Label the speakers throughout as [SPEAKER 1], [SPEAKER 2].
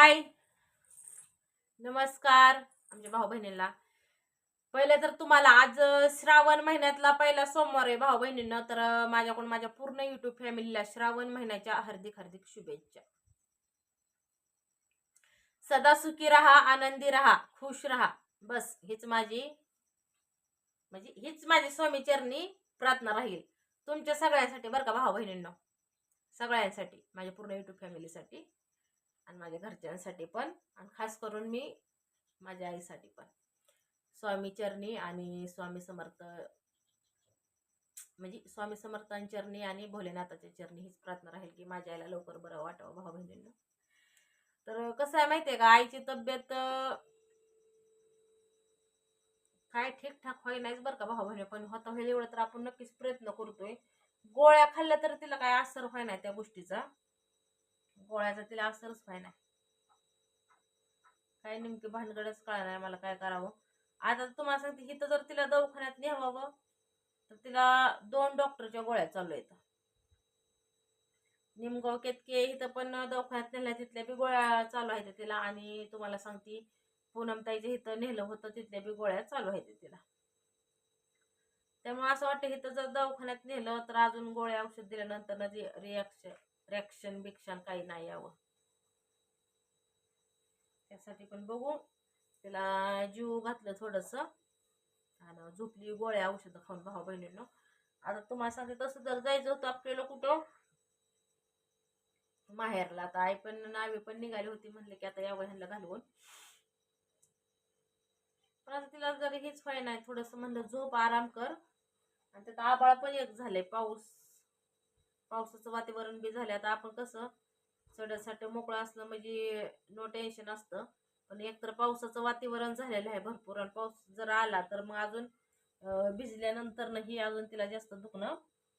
[SPEAKER 1] हाय नमस्कार आमच्या भाऊ बहिणींना पहिले तर तुम्हाला आज श्रावण महिन्यातला पहिला सोमवार आहे भाऊ बहिणींना तर माझ्याकडून माझ्या पूर्ण युट्यूब फॅमिलीला श्रावण महिन्याच्या हार्दिक हार्दिक शुभेच्छा. सदा सुखी राहा आनंदी राहा खुश राहा. बस हीच माझी म्हणजे हीच माझी स्वामी चरणी प्रार्थना राहील. तुमच्या सगळ्यांसाठी बरं का भाऊ बहिणींना सगळ्यांसाठी माझ्या पूर्ण युट्यूब फॅमिलीसाठी आणि माझ्या घरच्यांसाठी पण आणि खास करून मी माझ्या आईसाठी पण. स्वामी चरणी आणि स्वामी समर्थ म्हणजे स्वामी समर्थांच्या चरणी आणि भोलेनाथाच्या चरणी हीच प्रार्थना राहील की माझ्या आईला लवकर बरं वाटावं भाऊ बहिणींना. तर कसं आहे माहितीये का आईची तब्येत काय ठीकठाक होई नाहीच बरं का भाऊ बहिणी पण होता होईल एवढं तर आपण नक्कीच प्रयत्न करतोय. गोळ्या खाल्ल्या तर तिला काय असर व्हाय नाही त्या गोष्टीचा. गोळ्याचा तिला असरच व्हाय नाही काय नेमकी भानगडच कळणार नाही मला काय करावं. आता तुम्हाला सांगते इथं जर तिला दवाखान्यात न्यावावं तर तिला दोन डॉक्टरच्या गोळ्या चालू आहेत. निमगाव केतके इथं पण दवाखान्यात नेल्या तिथल्या बी गोळ्या चालू आहेत तिला. आणि तुम्हाला सांगते पूनमताईच्या इथं नेलं होतं तिथल्या बी गोळ्या चालू आहेत तिला. त्यामुळे असं वाटतं इथं जर दवाखान्यात नेलं तर अजून गोळ्या औषध दिल्यानंतर रिॲक्शन रिॲक्शन बिक्शन काही नाही यावं. त्यासाठी पण बघू. तिला जीव घातलं थोडंसं. आणि झोपली गोळ्या औषधं खाऊन भाऊ बहिणींनो. आता तुम्हाला सांगते तसं जर जायचं होतं आपल्याला कुठं? माहेरला. आता आई पण नावे पण निघाली होती म्हणले की आता या वह्यांना घालवून. पण आता तिला जरी हेच फाय नाही थोडंसं म्हणलं झोप आराम कर. आणि त्यात आबाळ पण एक झालंय पाऊस पावसाचं वातावरण बी झालं आता आपण कसं चढ्यासाठी मोकळं असलं म्हणजे नो टेन्शन असतं. पण एकतर पावसाचं वातावरण झालेलं आहे भरपूर. आणि पाऊस जर आला तर मग अजून अं, भिजल्यानंतर ही अजून तिला जास्त दुखणं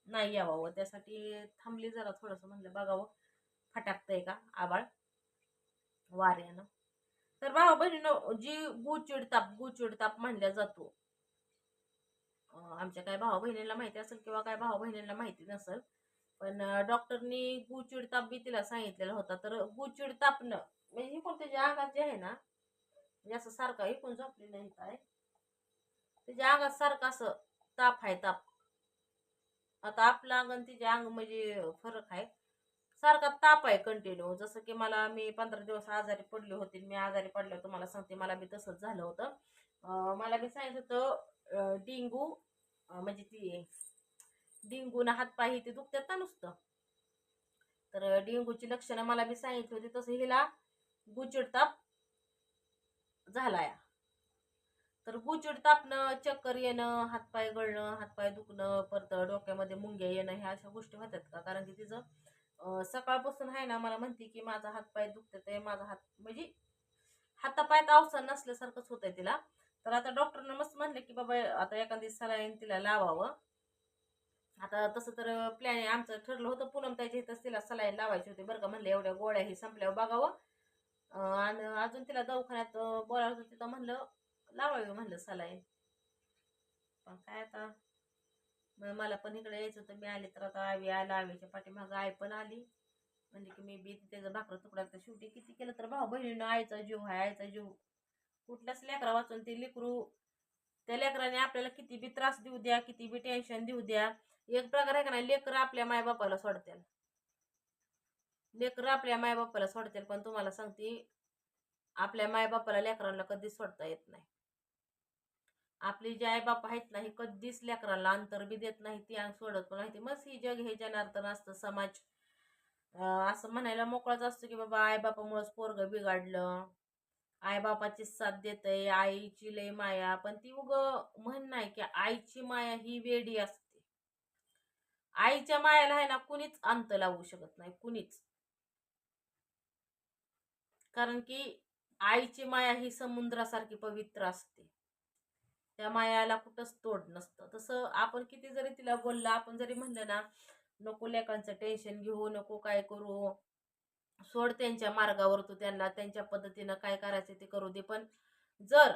[SPEAKER 1] नाही यावं. त्यासाठी थांबली जरा थोडंसं म्हणलं बघावं. फटाकतंय का? आबाळ. वाऱ्यानं. तर भाऊ बहिणीनं जी गुचिड ताप गुचिड ताप म्हणल्या जातो. आमच्या काय भाऊ बहिणीला माहिती असेल किंवा काय भाऊ बहिणीला माहिती नसेल पण डॉक्टरनी गुचिड ताप बी तिला सांगितलेला होता. तर गुचिड तापणं म्हणजे ही त्याच्या अंगात जे आहे ना म्हणजे असं सारखं ही पण झोपली नाही काय. त्याच्या अंगात सारखं असं ताप आहे ताप. आता आपलं अंग आणि अंग म्हणजे फरक आहे. सारखा ताप आहे कंटिन्यू जसं की मला मी पंधरा दिवस आजारी पडले होते. मी आजारी पडले तुम्हाला सांगते मला बी तसंच झालं होतं. मला बी सांगितलं होतं डेंगू म्हणजे ती डेंगू ना हातपाय ते दुखतात ना नुसतं. तर डेंगूची लक्षणं मला मी सांगितली होती तसं हिला गुचिड ताप झालाय. तर गुचिड तापणं चक्कर येणं हातपाय गळणं हातपाय दुखणं परत डोक्यामध्ये मुंग्या येणं ह्या अशा गोष्टी होतात का? कारण की तिचं सकाळपासून आहे ना मला म्हणते की माझा हातपाय दुखतात आहे माझा हात म्हणजे हातापायात अवसर नसल्यासारखंच होत आहे तिला. तर आता डॉक्टरनं मस्त म्हणलं की बाबा आता एखादी सलाईन तिला लावावं. आता तसं तर प्लॅन आमचं ठरलं होतं पूनम त्याच्या इथंच तिला सलाईन लावायची होती बरं का. म्हणलं एवढ्या गोळ्या हे संपल्यावर बघावं. आणि अजून तिला दवाखान्यात अं, बोलावलं होतं तिथं म्हणलं लावावी म्हणलं सलाईन. पण काय आता? मग मला पण इकडे यायचं होतं. मी आले तर आता आवी आला आवीच्या पाठीमागं आई पण आली. म्हणजे की मी बी त्याचं भाकरं तुकडा तर शेवटी किती केलं तर भाऊ बहिणीनं आईचा जीव आहे आईचा जीव. कुठल्याच लेकरा वाचून ते लेकरू त्या लेकराने आपल्याला किती बी त्रास देऊ द्या किती बी टेन्शन देऊ द्या. एक प्रकार आहे का नाही लेकरं आपल्या मायबापाला सोडतील. लेकर आपल्या मायबापाला सोडतील पण तुम्हाला सांगते आपल्या मायबापाला लेकरांना कधीच सोडता येत नाही. आपली जे आईबाप आहेत ना हे कधीच लेकरांना अंतर बी देत नाही ती आणि सोडत पण नाही. ती मस्त ही जग हे जनार्दन असतं समाज. असं म्हणायला मोकळाच असतो की बाबा आईबापामुळंच पोरग बिघडलं. आईबापाची साथ देतय आईची लय माया. पण ती उग म्हण नाही की आईची माया ही वेडी असते. आईच्या मायाला आहे ना कुणीच अंत लावू शकत नाही कुणीच. कारण की आईची माया ही समुद्रासारखी पवित्र असते. त्या मायाला कुठंच तोड नसतं. तसं आपण किती जरी तिला बोललं आपण जरी म्हणलं ना नको लेकांचं टेन्शन घेऊ नको काय करू. सोड त्यांच्या मार्गावर तू त्यांना त्यांच्या पद्धतीनं काय करायचं ते करू दे. पण जर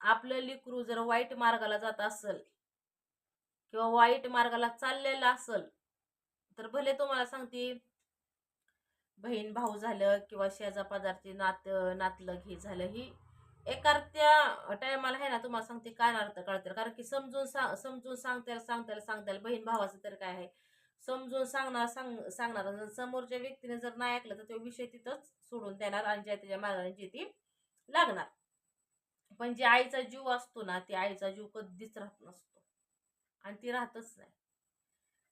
[SPEAKER 1] आपलं लिकरू जर वाईट मार्गाला जात असेल किंवा वाईट मार्गाला चाललेलं असेल तर भले तुम्हाला सांगते बहीण भाऊ झालं किंवा शेजा पदार्थी नात नातलं घे झालं ही एकारत्या टायमाला आहे ना तुम्हाला सांगते काय अर्थ कळतील कारण की समजून सांग समजून सांगतायला सांगतायला सांगतायला बहीण भावाचं तर काय आहे? समजून सांगणार सांग सांगणार. जर समोरच्या व्यक्तीने जर नाही ऐकलं तर तो विषय तिथंच सोडून देणार आणि ज्या त्याच्या मार्गाने जी ती लागणार. पण जे आईचा जीव असतो ना ते आईचा जीव कधीच राहत नसतो. आणि ती राहतच नाही.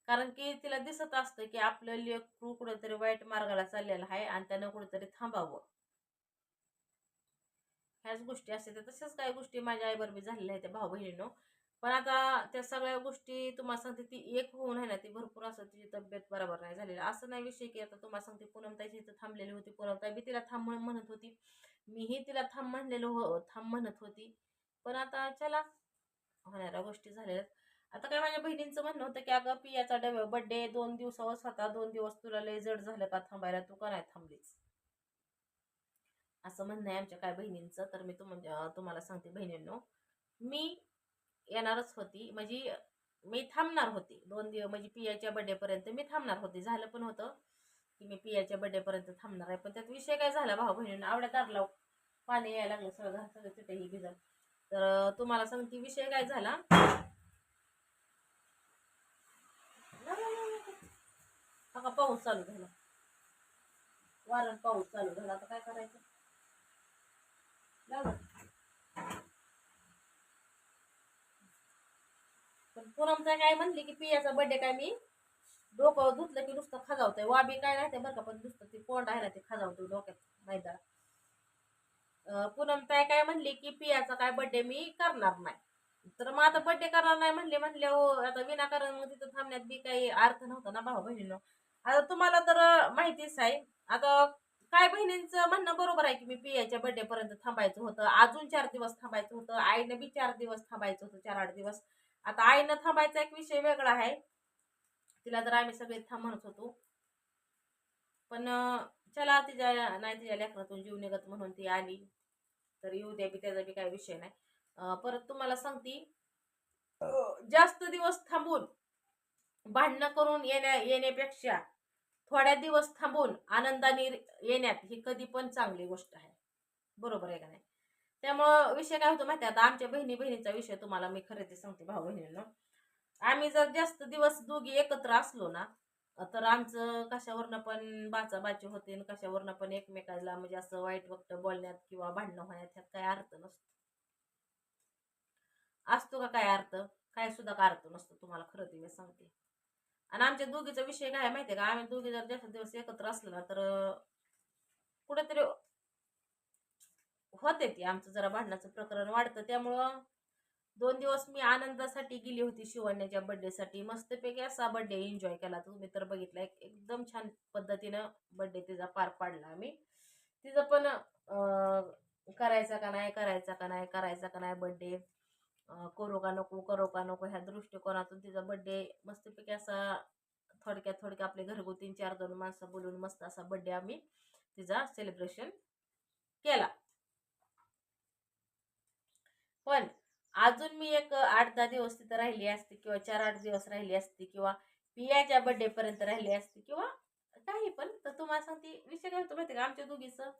[SPEAKER 1] कारण की तिला दिसत असतं की आपलं लेकरू कुठेतरी वाईट मार्गाला चाललेलं आहे आणि त्यानं कुठेतरी थांबावं. ह्याच गोष्टी असतात. तर तशाच काही गोष्टी माझ्या आईबरोबर झालेल्या आहेत त्या भाऊ बहिणीनं पण आता त्या सगळ्या गोष्टी तुम्हाला सांगते ती एक होऊन आहे ना ती भरपूर असं तिची तब्येत बरोबर नाही झालेली. असं नाही विषय की आता तुम्हाला सांगते पूनमताईची इथं थांबलेली होती. पूनमताई बी तिला थांब म्हणून म्हणत होती. मीही तिला थांब म्हणलेलो हो थांब म्हणत होती. पण आता चला होणाऱ्या गोष्टी झालेल्या आता काय माझ्या बहिणींचं म्हणणं होतं की अगं पियाचा डबे बड्डे दोन दिवसावर स्वतः दोन दिवस तुला लय जड झालं का थांबायला? तू का नाही थांबलीच असं म्हणणं आहे आमच्या काय बहिणींचं. तर मी तुम म्हणजे, तुम्हाला सांगते बहिणींनो. मी येणारच होती. म्हणजे मी थांबणार होती. दोन दिवस म्हणजे पियाच्या बड्डेपर्यंत मी थांबणार होती. झालं पण होतं की मी पियाच्या बड्डेपर्यंत थांबणार आहे. पण त्यात विषय काय झाला भाऊ बहिणींना? आवड्या तारला पाणी यायला लागलं. सगळं सगळं तिथेही भिजल तर तुम्हाला सांगते विषय काय झाला? का पाऊस चालू झाला. वारण पाऊस चालू झाला. आता काय करायचं? लाव. पण पूनमचा काय म्हणली की पियाचा बर्थडे काय मी? डोकं धुतलं की नुसतं खाजावतंय वाबी काय राहते बरं का पण नुसतं ती कोंड आहे ना ते खाजावतो डोक्यात मैदा पूनम ताई काय म्हणली की पियाचा काय बर्थडे मी करणार नाही. तर मग आता बर्थडे करणार नाही म्हणले. म्हणले हो आता विनाकारण तिथं थांबण्यात बी काही अर्थ नव्हता ना भाऊ बहिणीनं आता तुम्हाला तर माहितीच आहे. आता काय बहिणींचं म्हणणं बरोबर आहे की मी पियाच्या बर्थडे पर्यंत थांबायचं होतं. अजून चार दिवस थांबायचं होतं. आईनं बी चार दिवस थांबायचं होतं चार आठ दिवस. आता आईनं थांबायचा एक विषय वेगळा आहे. तिला तर आम्ही सगळे थांब म्हणत होतो. पण चला तिच्या नाही तिच्या लेकरातून जीव निघत म्हणून ती आली. तर येऊ द्या बी त्याचा बी काही विषय नाही. परत तुम्हाला सांगती. जास्त दिवस थांबून भांडणं करून येण्या येण्यापेक्षा थोड्या दिवस थांबून आनंदाने येण्यात ही कधी पण चांगली गोष्ट आहे. बरोबर आहे का नाही? त्यामुळं विषय काय होतो माहिती आता आमच्या बहिणी बहिणीचा विषय तुम्हाला मी खरं ते सांगते भाऊ बहिणीनं. आम्ही जर जास्त दिवस दोघी एकत्र असलो ना तर आमचं कशावरनं पण बाचा बाची होते आणि कशावरनं पण एकमेकाला म्हणजे असं वाईट वक्त बोलण्यात किंवा भांडणं होण्यात ह्यात काय अर्थ नसतो. असतो का काय अर्थ? काय सुद्धा काय अर्थ नसतो तुम्हाला खरं ते मी सांगते. आणि आमच्या दोघीचा विषय काय माहितीये का? आम्ही दोघी जर जास्त दिवस एकत्र असलो ना तर कुठेतरी होते ते. आमचं जरा भांडणाचं प्रकरण वाढतं. त्यामुळं दोन दिवस मी आनंदासाठी गेली होती शिवण्याच्या बड्डेसाठी मस्तपैकी असा बड्डे एन्जॉय केला. तुम्ही तर बघितला एकदम छान पद्धतीनं बड्डे तिचा पार पाडला आम्ही. तिचं पण करायचा का नाही करायचा का नाही करायचा का नाही बड्डे करू का नको करू का नको ह्या दृष्टिकोनातून तिचा बड्डे मस्तपैकी असा थोडक्यात थोडक्यात आपले घरगुती चार दोन माणसं बोलून मस्त असा बड्डे आम्ही तिचा सेलिब्रेशन केला. पण अजून मी एक आठ दहा दिवस तिथं राहिली असते किंवा चार आठ दिवस राहिली असती किंवा पियाच्या बड्डे पर्यंत राहिली असती किंवा काही पण तर तुम्हाला सांगते विषय काय होतो माहिती का? आमच्या दोघीचं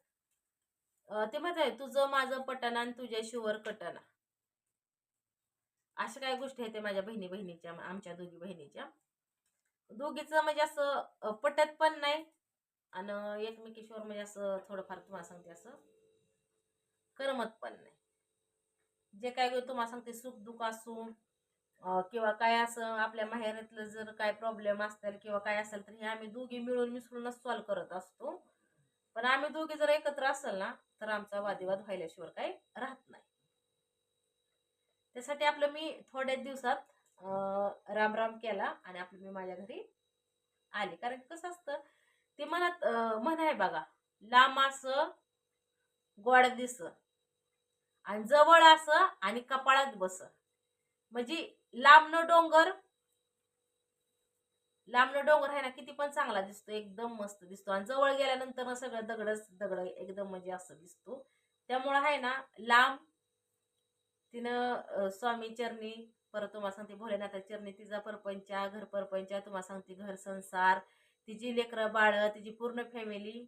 [SPEAKER 1] ते माहिती आहे तुझं माझं पटना आणि तुझ्या शिवर कटना अशा काही गोष्टी आहेत माझ्या बहिणी बहिणीच्या आमच्या दोघी बहिणीच्या. दोघीचं म्हणजे असं पटत पण नाही. आणि एकमेकीश्वर म्हणजे असं थोडंफार तुम्हाला सांगते असं करमत पण नाही. जे काय तुम्हाला सांगते सुख दुःख असू किंवा काय असं आपल्या माहेरातलं जर काय प्रॉब्लेम असतील किंवा काय असेल तर हे आम्ही दोघी मिळून मिसळूनच सॉल्व करत असतो. पण आम्ही दोघी जर एकत्र असेल ना तर आमचा वादिवाद व्हायल्याशिवाय काही राहत नाही. त्यासाठी आपलं मी थोड्याच दिवसात राम राम केला आणि आपलं मी माझ्या घरी आले. कारण कसं असतं ते मनात म्हण आहे बघा लांब असं गोड दिस आणि जवळ असं आणि कपाळात बस. म्हणजे लांबनं डोंगर लांबनं डोंगर आहे ना किती पण चांगला दिसतो एकदम मस्त दिसतो आणि जवळ गेल्यानंतर सगळं दगडच दगड एकदम म्हणजे असं दिसतो. त्यामुळं आहे ना लांब तिनं स्वामी चरणी परत तुम्हाला सांगते भोलेनाथा चरणी तिचा परपंचा घर परपंचा तुम्हाला सांगते घर संसार तिची लेकरं बाळ तिची पूर्ण फॅमिली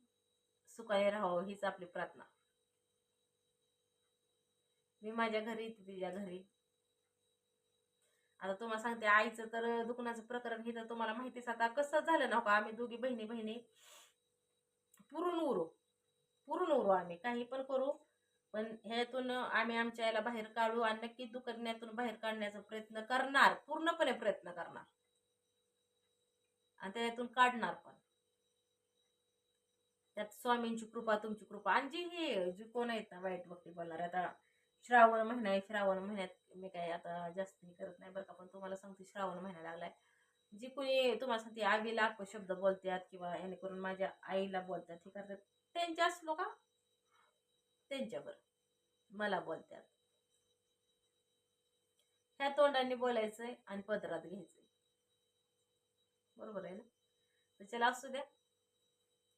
[SPEAKER 1] सुखाने राहावं हीच आपली प्रार्थना. मी माझ्या घरी ती तिच्या घरी. आता तुम्हाला सांगते आईचं तर दुखण्याचं प्रकरण हे तर तुम्हाला माहितीच आता कसं झालं ना हो का आम्ही दोघी बहिणी बहिणी पुरून उरू. पुरून उरू आम्ही काही पण करू. पण ह्यातून आम्ही आमच्या याला बाहेर काढू आणि नक्की दुकानातून बाहेर काढण्याचा प्रयत्न करणार पूर्णपणे प्रयत्न करणार. आणि त्यातून काढणार पण. त्यात स्वामींची कृपा तुमची कृपा. आणि जी हे जी कोण आहेत ना वाईट भक्ती बोलणार आता श्रावण महिना आहे श्रावण महिन्यात मी काय आता जास्त हे करत नाही बरं का पण तुम्हाला सांगते श्रावण महिना लागलाय. जी कोणी तुम्हाला सांगते आगीला शब्द बोलतात किंवा याने करून माझ्या आईला बोलतात हे करतात. त्यांच्याच लोका त्यांच्यावर. मला बोलतात ह्या तोंडाने बोलायचंय आणि पदरात घ्यायचंय. बरोबर आहे ना? तर चला असू द्या.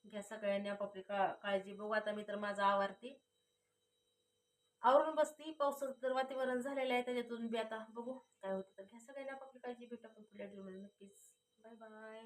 [SPEAKER 1] घ्या सगळ्यांनी आपापली का काळजी. बघू आता मी तर माझा आवारती. आवरून बसती. पावसाचं तर वातावरण झालेलं आहे त्याच्यातून बी आता. बघू काय होतं. तर घ्या सगळ्यांनी आपापली काळजी. भेटा पण पुढल्या नक्कीच. Bye bye